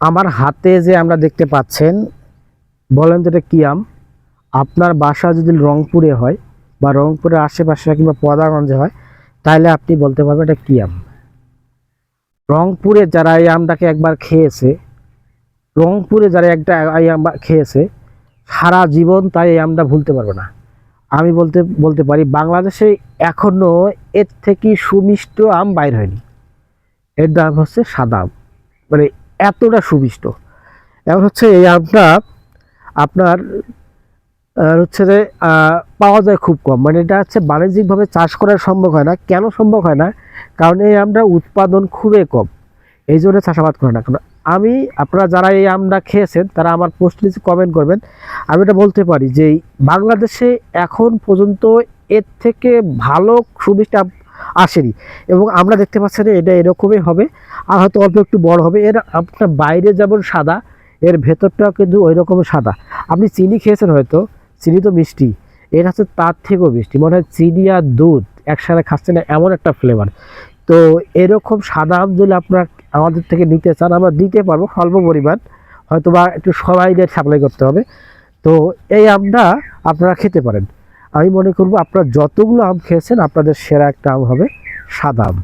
আমার হাতে যে আমরা দেখতে পাচ্ছেন, বলেন তো এটা কি আম? আপনার বাসা যদি রংপুরে হয় বা রংপুরের আশেপাশে কিংবা পদাগঞ্জে হয় তাহলে আপনি বলতে পারবেন এটা কি আম? রংপুরে যারা এই আমটাকে একবার খেয়েছে, রংপুরে যারা একটা এই আম খেয়েছে, সারা জীবন তাই এই আমটা ভুলতে পারবে না। আমি বলতে বলতে পারি, বাংলাদেশে এখনও এর থেকে সুমিষ্ট আম বাইর হয়নি। এর নাম হচ্ছে সাদা আম। মানে এতটা সুমিষ্ট এখন হচ্ছে এই আমটা আপনার হচ্ছে যে পাওয়া যায় খুব কম। মানে এটা হচ্ছে বাণিজ্যিকভাবে চাষ করা সম্ভব হয় না। কেন সম্ভব হয় না? কারণ এই আমটা উৎপাদন খুবই কম। এই জন্য চাষাবাদ করে না। কারণ আমি, আপনারা যারা এই আমটা খেয়েছেন, তারা আমার পোস্ট নিচে কমেন্ট করবেন। আমি এটা বলতে পারি যে বাংলাদেশে এখন পর্যন্ত এর থেকে ভালো আম আসেনি। এবং আমরা দেখতে পাচ্ছি এটা এরকমই হবে। আর হয়তো অল্প একটু বড় হবে। এর আপনার বাইরে যেমন সাদা, এর ভেতরটাও কিন্তু ওই রকমের সাদা। আপনি চিনি খেয়েছেন হয়তো? চিনি তো মিষ্টি। এর হচ্ছে তার থেকেও মিষ্টি। মনে হয় চিনি আর দুধ একসাথে খাচ্ছে না, এমন একটা ফ্লেভার তো এরকম সাদা আম যদি আপনার আমাদের থেকে নিতে চান, আমরা দিতে পারব স্বল্প পরিমাণ। হয়তো বা একটু সবাই সাপ্লাই করতে হবে। তো এই আমটা আপনারা খেতে পারেন। আমি মনে করব আপনারা যতগুলো আম খেয়েছেন আপনাদের সেরা একটা আম হবে সাদা আম।